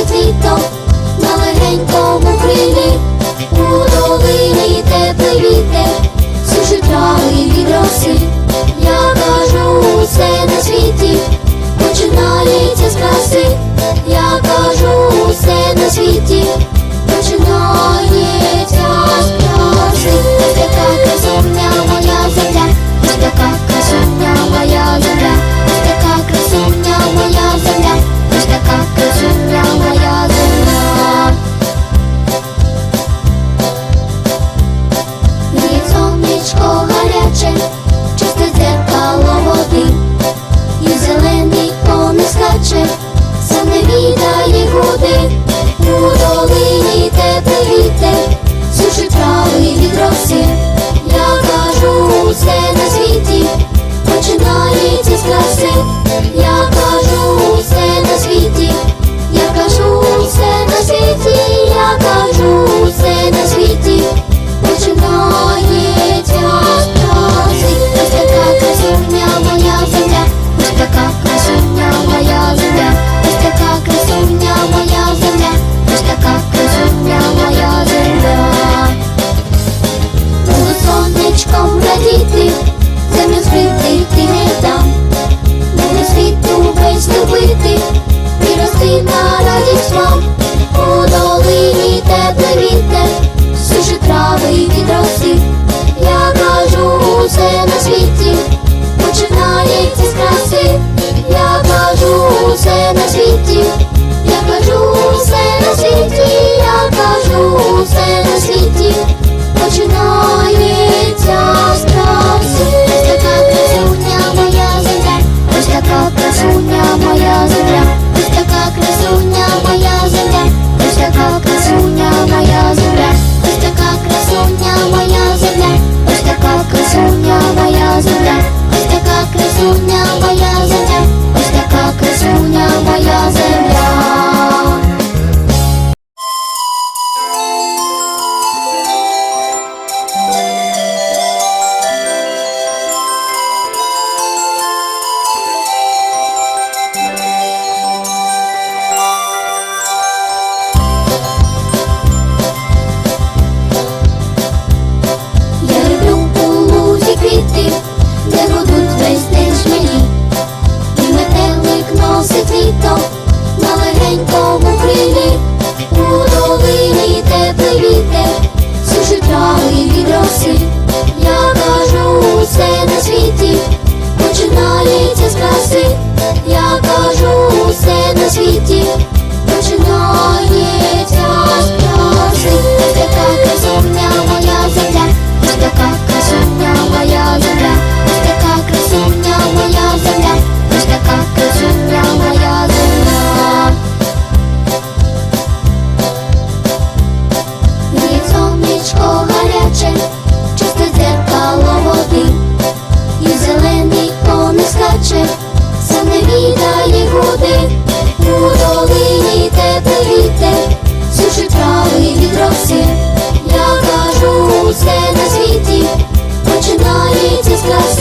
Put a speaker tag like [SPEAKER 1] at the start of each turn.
[SPEAKER 1] сходить на легенькому крилі, у долині теплий вітер, сушить трави від роси, я кажу усе на світі. всі, я кажу, все на світі починається з краси.